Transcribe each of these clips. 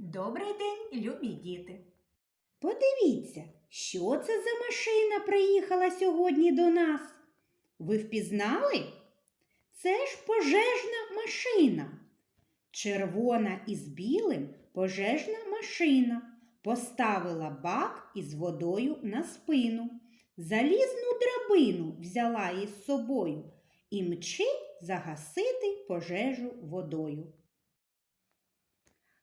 Добрий день, любі діти! Подивіться, що це за машина приїхала сьогодні до нас. Ви впізнали? Це ж пожежна машина. Червона із білим пожежна машина поставила бак із водою на спину, залізну драбину взяла із собою і мчить загасити пожежу водою.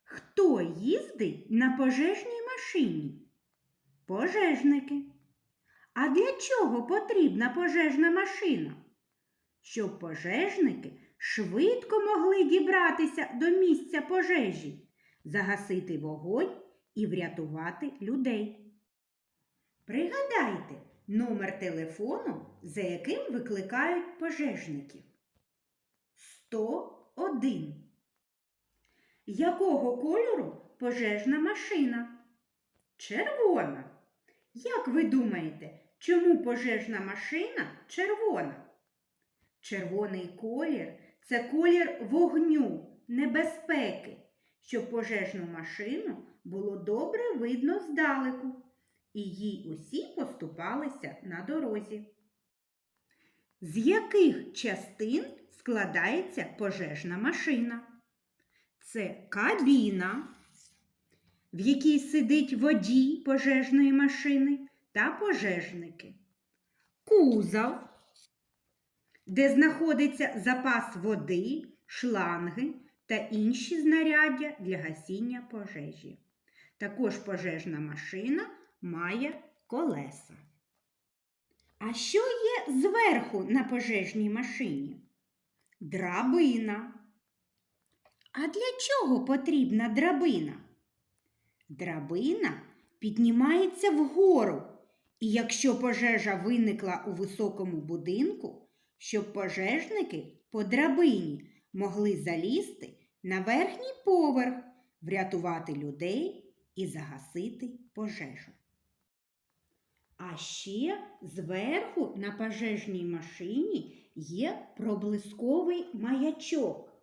Хто їздить на пожежній машині? Пожежники. А для чого потрібна пожежна машина? Щоб пожежники швидко могли дібратися до місця пожежі, загасити вогонь і врятувати людей. Пригадайте номер телефону, за яким викликають пожежників. 101. Якого кольору пожежна машина? Червона. Як ви думаєте, чому пожежна машина червона? Червоний колір це колір вогню, небезпеки, щоб пожежну машину було добре видно здалеку, і їй усі поступалися на дорозі. З яких частин складається пожежна машина? Це кабіна, в якій сидить водій пожежної машини та пожежники, кузов, де знаходиться запас води, шланги та інші знаряддя для гасіння пожежі. Також пожежна машина має колеса. А що є зверху на пожежній машині? Драбина. А для чого потрібна драбина? Драбина піднімається вгору, і якщо пожежа виникла у високому будинку, щоб пожежники по драбині могли залізти на верхній поверх, врятувати людей і загасити пожежу. А ще зверху на пожежній машині є проблисковий маячок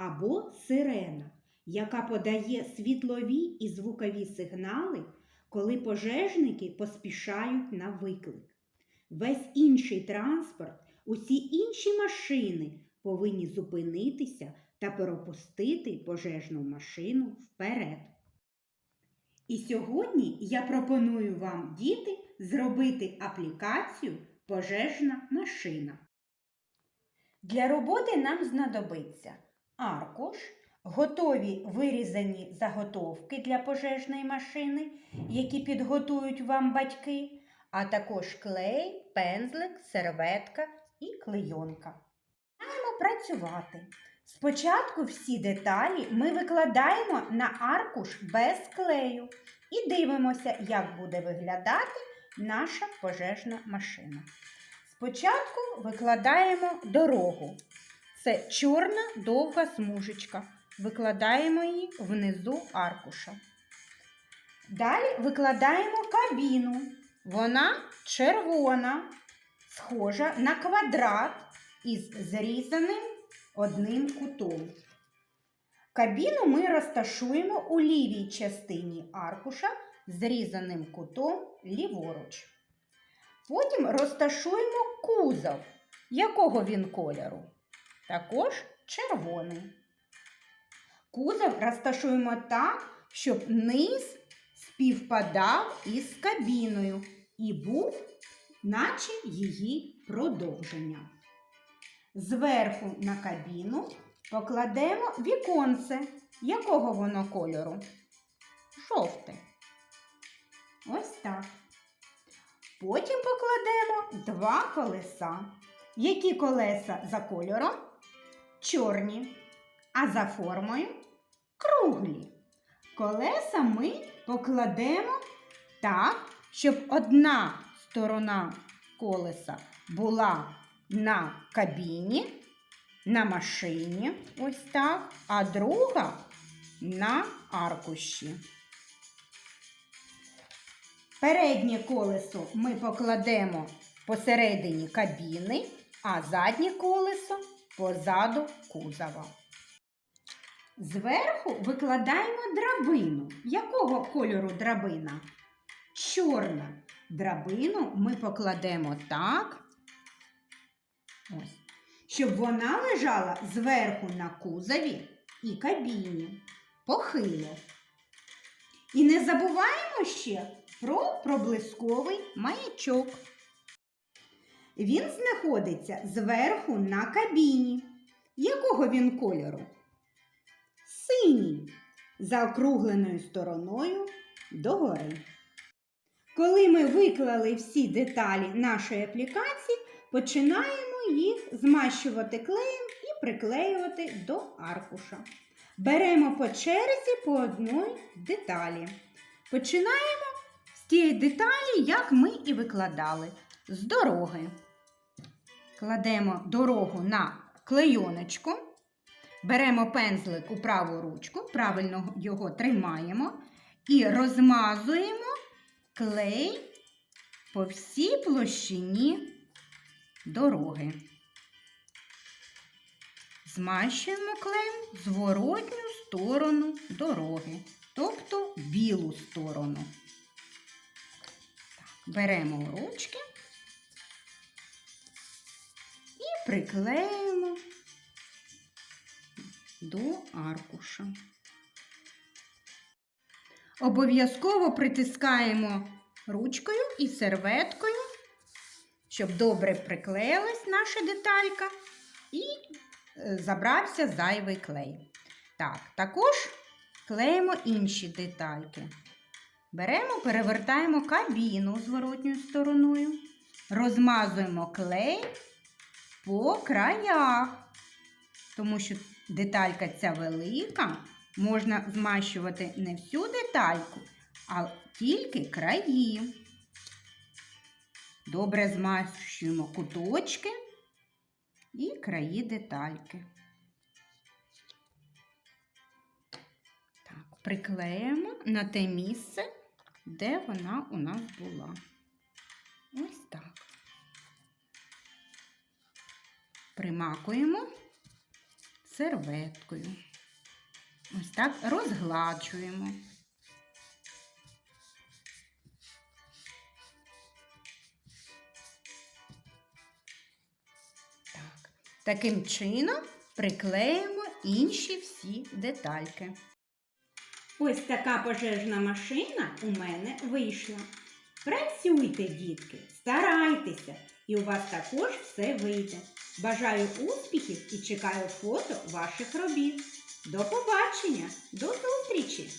або сирена, яка подає світлові і звукові сигнали, коли пожежники поспішають на виклик. Весь інший транспорт, усі інші машини повинні зупинитися та пропустити пожежну машину вперед. І сьогодні я пропоную вам, діти, зробити аплікацію Пожежна машина. Для роботи нам знадобиться аркуш, готові вирізані заготовки для пожежної машини, які підготують вам батьки, а також клей, пензлик, серветка і клейонка. Маємо працювати. Спочатку всі деталі ми викладаємо на аркуш без клею і дивимося, як буде виглядати наша пожежна машина. Спочатку викладаємо дорогу. Це чорна довга смужечка. Викладаємо її внизу аркуша. Далі викладаємо кабіну. Вона червона, схожа на квадрат із зрізаним одним кутом. Кабіну ми розташуємо у лівій частині аркуша зрізаним кутом ліворуч. Потім розташуємо кузов. Якого він кольору? Також червоний. Кузов розташуємо так, щоб низ співпадав із кабіною і був, наче її продовження. Зверху на кабіну покладемо віконце. Якого воно кольору? Жовте. Ось так. Потім покладемо два колеса. Які колеса за кольором? Чорні, а за формою круглі. Колеса ми покладемо так, щоб одна сторона колеса була на кабіні, на машині, ось так, а друга на аркуші. Переднє колесо ми покладемо посередині кабіни, а заднє колесо позаду кузова. Зверху викладаємо драбину. Якого кольору драбина? Чорна. Драбину ми покладемо так, ось, щоб вона лежала зверху на кузові і кабіні. Похило. І не забуваємо ще про проблисковий маячок. Він знаходиться зверху на кабіні. Якого він кольору? Синій, заокругленою стороною догори. Коли ми виклали всі деталі нашої аплікації, починаємо їх змащувати клеєм і приклеювати до аркуша. Беремо по черзі по одній деталі. Починаємо з тієї деталі, як ми і викладали, з дороги. Кладемо дорогу на клейоночку, беремо пензлик у праву ручку, правильно його тримаємо і розмазуємо клей по всій площині дороги. Змащуємо клеєм зворотню сторону дороги, тобто білу сторону. Беремо ручки приклеїмо до аркуша. Обов'язково притискаємо ручкою і серветкою, щоб добре приклеїлась наша деталька і е, забрався зайвий клей. Так, також клеїмо інші детальки. Беремо, перевертаємо кабіну зворотньою стороною, розмазуємо клей по краях, тому що деталька ця велика, можна змащувати не всю детальку, а тільки краї. Добре змащуємо куточки і краї детальки. Так, приклеїмо на те місце, де вона у нас була. Примакуємо серветкою. Ось так розгладжуємо. Так. Таким чином приклеїмо інші всі детальки. Ось така пожежна машина у мене вийшла. Працюйте, дітки, старайтеся, і у вас також все вийде. Бажаю успіхів і чекаю фото ваших робіт. До побачення, до зустрічі!